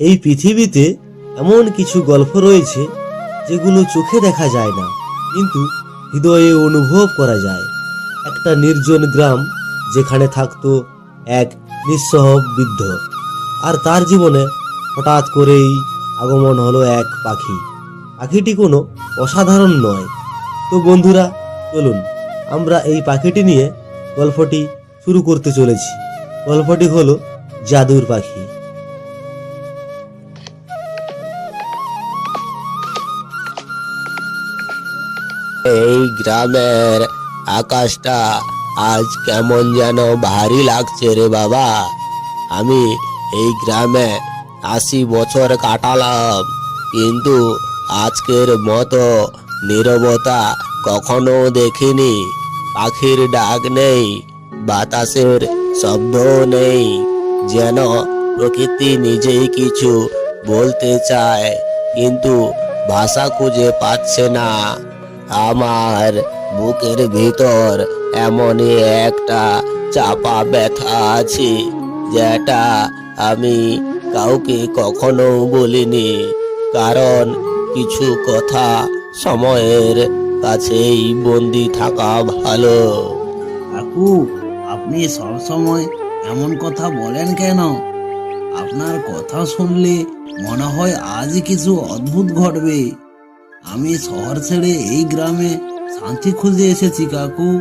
এই পৃথিবীতে এমন কিছু গল্প রয়েছে যেগুলো চোখে দেখা যায় না, কিন্তু হৃদয়ে অনুভব করা যায়। একটা নির্জন গ্রাম যেখানে থাকতো এক নিঃসহ বৃদ্ধ, আর তার জীবনে হঠাৎ করেই আগমন হলো এক পাখি। পাখিটি কোনো অসাধারণ নয়। তো বন্ধুরা, চলুন, আমরা এই পাখিটি নিয়ে গল্পটি শুরু করতে চলেছি। গল্পটি হলো জাদুর পাখি। গ্রামের আকাশটা আজ কেমন যেন ভারী লাগছে রে বাবা। আমি এই গ্রামে আশি বছর কাটালাম, কিন্তু আজকের মতো নীরবতা কখনো দেখিনি। পাখির ডাক নেই, বাতাসের শব্দও নেই, যেন প্রকৃতি নিজেই কিছু বলতে চায়, কিন্তু ভাষা খুঁজে পাচ্ছে না। আমার বুকের ভিতর এমনই একটা চাপা ব্যথা আছে, যেটা আমি কাউকে কখনো বলিনি। কারণ কিছু কথা সময়ের কাছেই বন্দি থাকা ভালো। কাকু, আপনি সবসময় এমন কথা বলেন কেন? আপনার কথা শুনলে মনে হয় আজ কিছু অদ্ভুত ঘটবে। আমি শহর ছেড়ে এই গ্রামে শান্তি খুঁজে এসেছি, কাকু।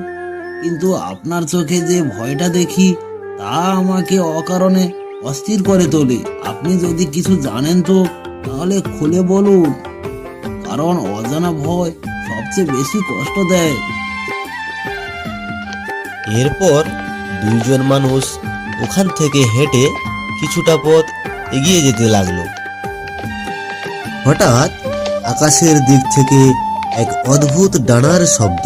কিন্তু আপনার চোখে যে ভয়টা দেখি, তা আমাকে অকারণে অস্থির করে তোলে। আপনি যদি কিছু জানেন তো, তাহলে খুলে বলুন। কারণ অজানা ভয় সবচেয়ে বেশি কষ্ট দেয়। এরপর দুইজন মানুষ ওখান থেকে হেঁটে কিছুটা পথ এগিয়ে যেতে লাগল। হঠাৎ আকাশের দিক থেকে এক অদ্ভুত ডানার শব্দ।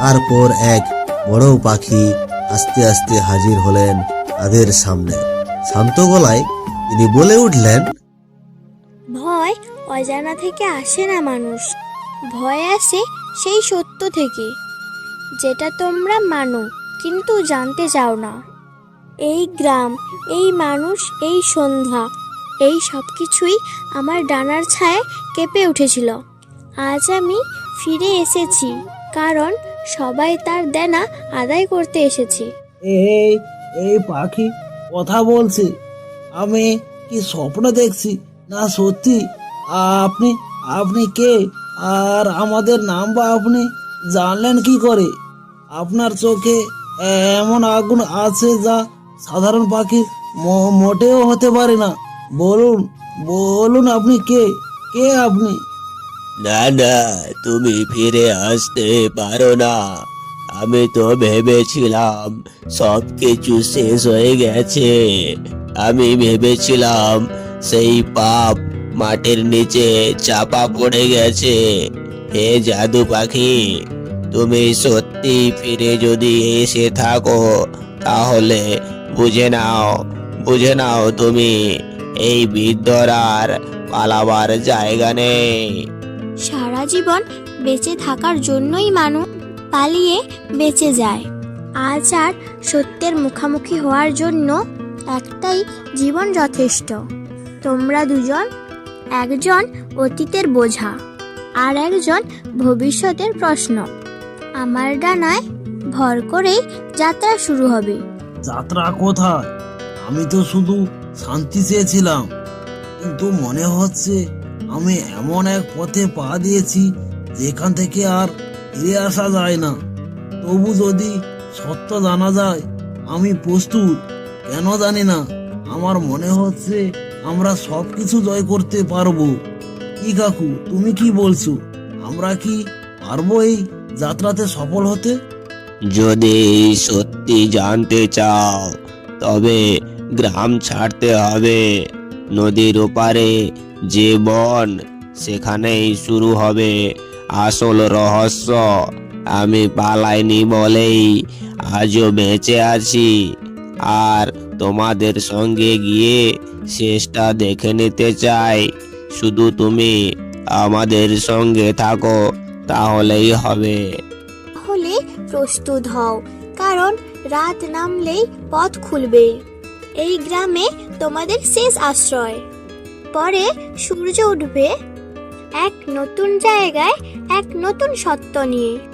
তারপর এক বড় পাখি আস্তে আস্তে হাজির হলেন তাদের সামনে। শান্ত গলায় তিনি বলে উঠলেন, ভয় অজানা থেকে আসে না মানুষ। ভয় আসে সেই সত্য থেকে। যেটা তোমরা মানো, কিন্তু জানতে চাও না। এই গ্রাম, এই মানুষ, এই সন্ধ্যা এই সব কিছুই আমার ডানার ছায় কেঁপে উঠেছিল। আজ আমি ফিরে এসেছি, কারণ সবাই তার দেনা আদায় করতে এসেছি। এই এই পাখি কথা বলছে। আমি কি স্বপ্ন দেখছি? না সত্যি? আপনি আপনি কে? আর আমাদের নাম বা আপনি জানলেন কি করে? আপনার চোখে এমন আগুন আছে যা সাধারণ পাখির মোটেও হতে পারে না। বলুন বলুন আপনি কে কে আপনি? না না, তুমি ফিরে আসতে পারো না। আমি তো ভেবেছিলাম সব কিছু শেষ হয়ে গেছে। আমি ভেবেছিলাম সেই পাপ মাটির নিচে চাপা পড়ে গেছে। হে জাদু পাখি, তুমি সত্যি ফিরে যদি এসে থাকো, তাহলে বুঝে নাও বুঝে নাও তুমি এই বৃদ্ধর আর পালাবার জায়গা নেই। সারা জীবন বেঁচে থাকার জন্যই মানুষ পালিয়ে বেঁচে যায়। আজ আর সত্যের মুখোমুখি হওয়ার জন্য একটাই জীবন যথেষ্ট। তোমরা দুজন একজন অতীতের বোঝা আর একজন ভবিষ্যতের প্রশ্ন। আমার ডানায় ভর করেই যাত্রা শুরু হবে। যাত্রা কোথায়? আমি তো শুধু শান্তি চেয়েছিলাম, কিন্তু মনে হচ্ছে আমি এমন এক পথে পা দিয়েছি যেখান থেকে আর ফিরে আসা যায় না। তবু যদি সত্য জানা যায়, আমি প্রস্তুত। কেন জানি না, আমার মনে হচ্ছে আমরা সব কিছু জয় করতে পারব। কি কাকু, তুমি কি বলছো? আমরা কি পারব এই যাত্রাতে সফল হতে? যদি সত্যি জানতে চাও, তবে গ্রাম ছাড়তে হবে। নদীর ওপারে যে বন, সেখানেই শুরু হবে আসল রহস্য। আমি পালাইনি বলেই আজও বেঁচে আছি। আর তোমাদের সঙ্গে গিয়ে শেষটা দেখে নিতে চাই। শুধু তুমি আমাদের সঙ্গে থাকো, তাহলেই হবে। প্রস্তুত হও, কারণ রাত নামলেই পথ খুলবে। এই গ্রামে তোমাদের শেষ আশ্রয়। পরে সূর্য উঠবে এক নতুন জায়গায়, এক নতুন সত্য নিয়ে।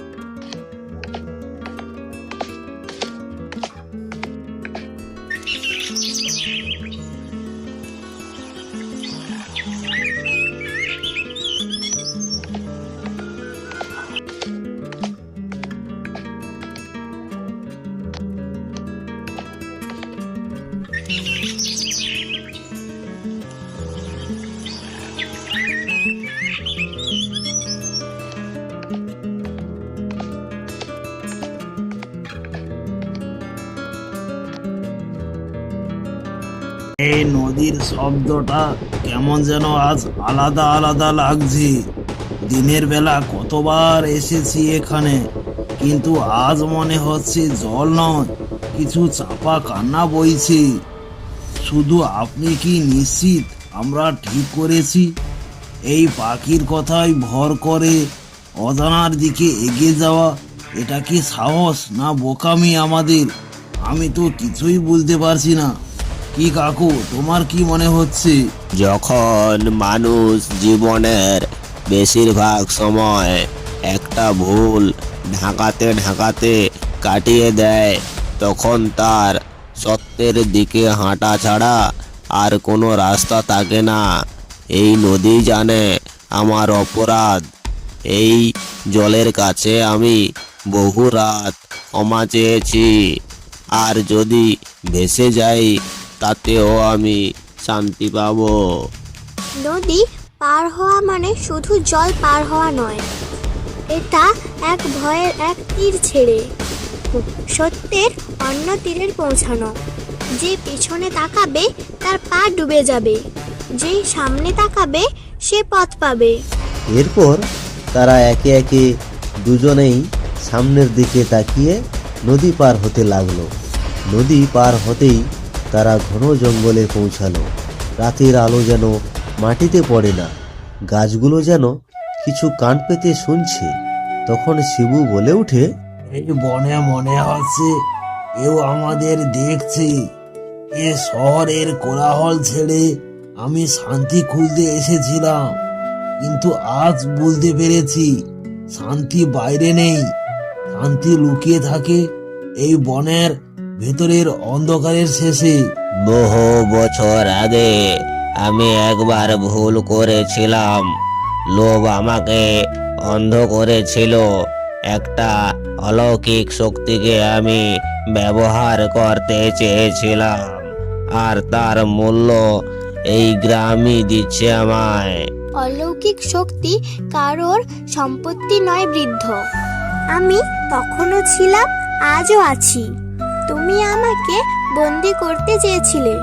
এই নদীর শব্দটা কেমন যেন আজ আলাদা আলাদা লাগছে। দিনের বেলা কতবার এসেছি এখানে, কিন্তু আজ মনে হচ্ছে জল নয়, কিছু চাপা কান্না বইছে। শুধু আপনি কি নিশ্চিত আমরা ঠিক করেছি? এই পাখির কথাই ভর করে অজানার দিকে এগিয়ে যাওয়া, এটা কি সাহস না বোকামি আমাদের? আমি তো কিছুই বুঝতে পারছি না। কি কাকু, তোমার কি মনে হচ্ছে? যখন মানুষ জীবনের বেশিরভাগ সময় একটা ভুল ঢাকাতে ঢাকাতে কাটিয়ে দেয়, তখন তার সত্যের দিকে হাঁটা ছাড়া আর কোনো রাস্তা থাকে না। এই নদী জানে আমার অপরাধ। এই জলের কাছে আমি বহু রাত ক্ষমা চেয়েছি। আর যদি ভেসে যাই তাতেও আমি শান্তি পাবো। নদী পার হওয়া মানে শুধু জল পার হওয়া নয় এটা এক ভয়ের এক তীর ছেড়ে সত্যের অন্য তীরের পৌঁছানো। যে পিছনে তাকাবে তার পা ডুবে যাবে। যে সামনে তাকাবে সে পথ পাবে। এরপর তারা একে একে দুজনেই সামনের দিকে তাকিয়ে নদী পার হতে লাগল। নদী পার হতেই তারা ঘন জঙ্গলে পৌঁছালো। রাতের আলো যেন মাটিতে পড়ে না। গাছগুলো যেন কিছু কান পেতে শুনছে। তখন শিবু বলে উঠে এই বনে মনে হচ্ছে কেউ আমাদের দেখছে। এ শহরের কোলাহল ছেড়ে আমি শান্তি খুঁজতে এসেছিলাম। কিন্তু আজ বুঝতে পেরেছি, শান্তি বাইরে নেই। শান্তি লুকিয়ে থাকে এই বনের ভেতরের অন্ধকারের শেষে বহু বছর আগে আমি একবার ভুল করেছিলাম। লোভ আমাকে অন্ধ করেছিল। একটা অলৌকিক শক্তিকে আমি ব্যবহার করতে চেয়েছিলাম, আর তার মূল্য এই গ্রামই দিচ্ছে আমায়। অলৌকিক শক্তি কারোর সম্পত্তি নয় বৃদ্ধ। আমি তখনও ছিলাম, আজও আছি। তুমি আমাকে বন্দি করতে চেয়েছিলে।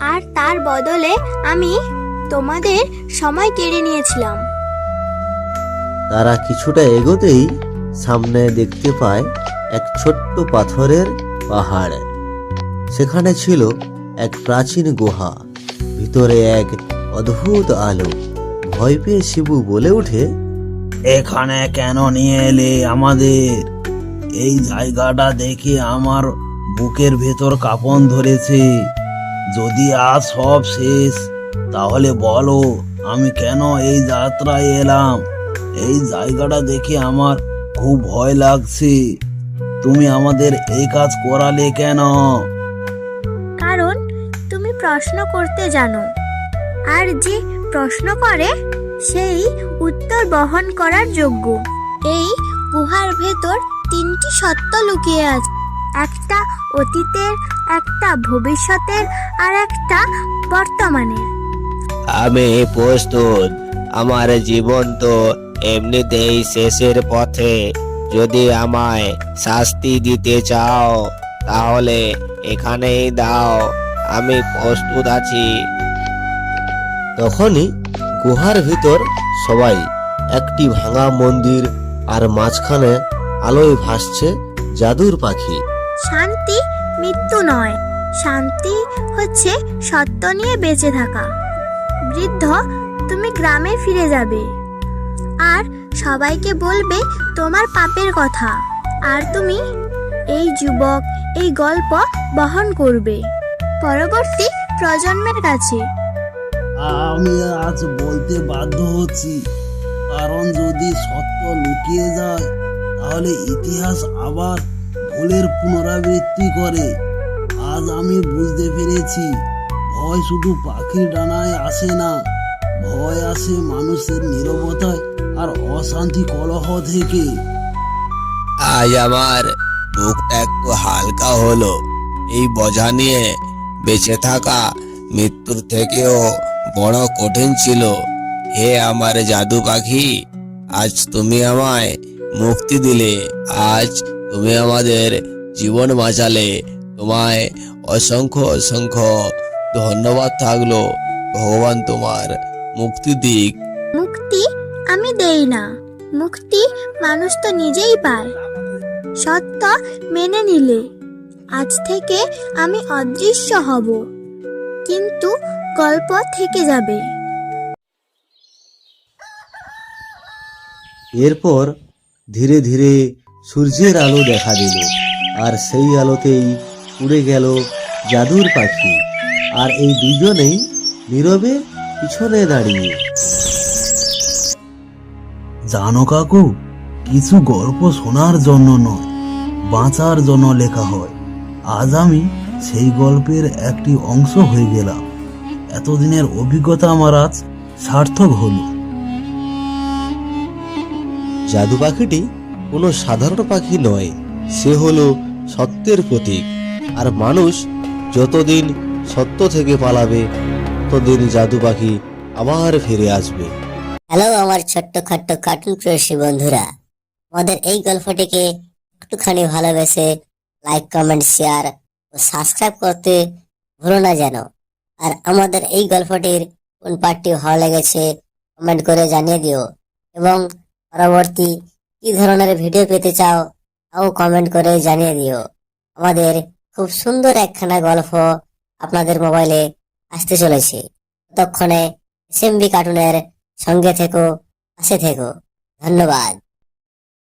আর তার বদলে আমি তোমাদের সময় কেড়ে নিয়েছিলাম। তারা কিছুটা এগোতেই সামনে দেখতে পায় এক ছোট্ট পাথরের পাহাড়। সেখানে ছিল এক প্রাচীন গুহা ভিতরে এক অদ্ভুত আলো। ভয় পেয়ে শিবু বলে ওঠে এখানে কেন নিয়ে এলে আমাদের? এই জায়গাটা দেখে আমার বুকের ভেতর কাঁপন ধরেছে। যদি আজ সব শেষ, তাহলে বলো, আমি কেন এই যাত্রায় এলাম? এই জায়গাটা দেখে আমার খুব ভয় লাগছে। তুমি আমাদের এই কাজ করালে কেন? কারণ তুমি প্রশ্ন করতে জানো। আর যে প্রশ্ন করে, সেই উত্তর বহন করার যোগ্য। এই গুহার ভেতর তিনটি সত্য লুকিয়ে আছে। একটা অতীতের একটা ভবিষ্যতের আর একটা বর্তমানের। আমি প্রস্তুত। আমার জীবন তো এমনিতেই শেষের পথে। যদি আমায় শাস্তি দিতে চাও তাহলে এখানেই দাও। আমি প্রস্তুত আছি। তখনই গুহার ভিতর সবাই একটি ভাঙা মন্দির আর মাঝখানে আলোয় ভাসছে জাদুর পাখি। শান্তি মৃত্যু নয়। শান্তি হচ্ছে সত্য নিয়ে বেঁচে থাকা। বৃদ্ধ তুমি গ্রামে ফিরে যাবে। আর সবাইকে বলবে তোমার পাপের কথা। আর তুমি এই যুবক এই গল্প বহন করবে পরবর্তী প্রজন্মের কাছে। আমি আজ বলতে বাধ্য হচ্ছি কারণ যদি সত্য লুকিয়ে যায় তাহলে ইতিহাস আবার ভুলের পুনরাবৃত্তি করে। আজ আমি বুঝতে পেরেছি, ভয় শুধু পাখির ডানায় আসে না, ভয় আসে মানুষের নীরবতায় আর অশান্তি কলহ থেকে। আজ আমার বুকটা একটু হালকা হলো। এই বোঝা নিয়ে বেঁচে থাকা মৃত্যুর থেকেও বড় কঠিন ছিল। হে আমার জাদু পাখি, আজ তুমি আমায় মুক্তি দিলে আজ তুমি আমাদের জীবন বাঁচালে। তোমায় অসংখ্য অসংখ্য ধন্যবাদ থাকল। ভগবান তোমার মুক্তি দিক। মুক্তি আমি দেই না। মুক্তি মানুষ তো নিজেই পায়। সত্য মেনে নিলে। আজ থেকে আমি অদৃশ্য হব। কিন্তু গল্প থেকে যাবে। এরপর ধীরে ধীরে সূর্যের আলো দেখা দিল, আর সেই আলোতেই উড়ে গেল জাদুর পাখি, আর এই দুজনেই নীরবে পিছনে দাঁড়িয়ে। জানো কাকু, কিছু গল্প শোনার জন্য নয়, বাঁচার জন্য লেখা হয়। আজ আমি সেই গল্পের একটি অংশ হয়ে গেলাম। এতদিনের অভিজ্ঞতা আমার আজ সার্থক হলো। জাদু পাখিটি কোনো সাধারণ পাখি নয়, সে হলো সত্যের প্রতীক। আর মানুষ যতদিন সত্য থেকে পালাবে, ততদিন জাদু পাখি আবার ফিরে আসবে। হ্যালো আমার ছোট্ট খাট্ট কার্টুন প্রেসী বন্ধুরা। আমাদের এই গল্পটিকে একটুখানি ভালোবেসে লাইক কমেন্ট শেয়ার ও সাবস্ক্রাইব করতে ভুলো না যেন। আর আমাদের এই গল্পটির কোন পার্টটি ভালো লেগেছে কমেন্ট করে জানিয়ে দিও। এবং পরবর্তী কি ধরনের ভিডিও পেতে চাও, তাও কমেন্ট করে জানিয়ে দিও। আমাদের খুব সুন্দর একখানা গল্প আপনাদের মোবাইলে আসতে চলেছে। ততক্ষণে এসএমবি কার্টুনের সঙ্গে থেকো আসে থেকো। ধন্যবাদ।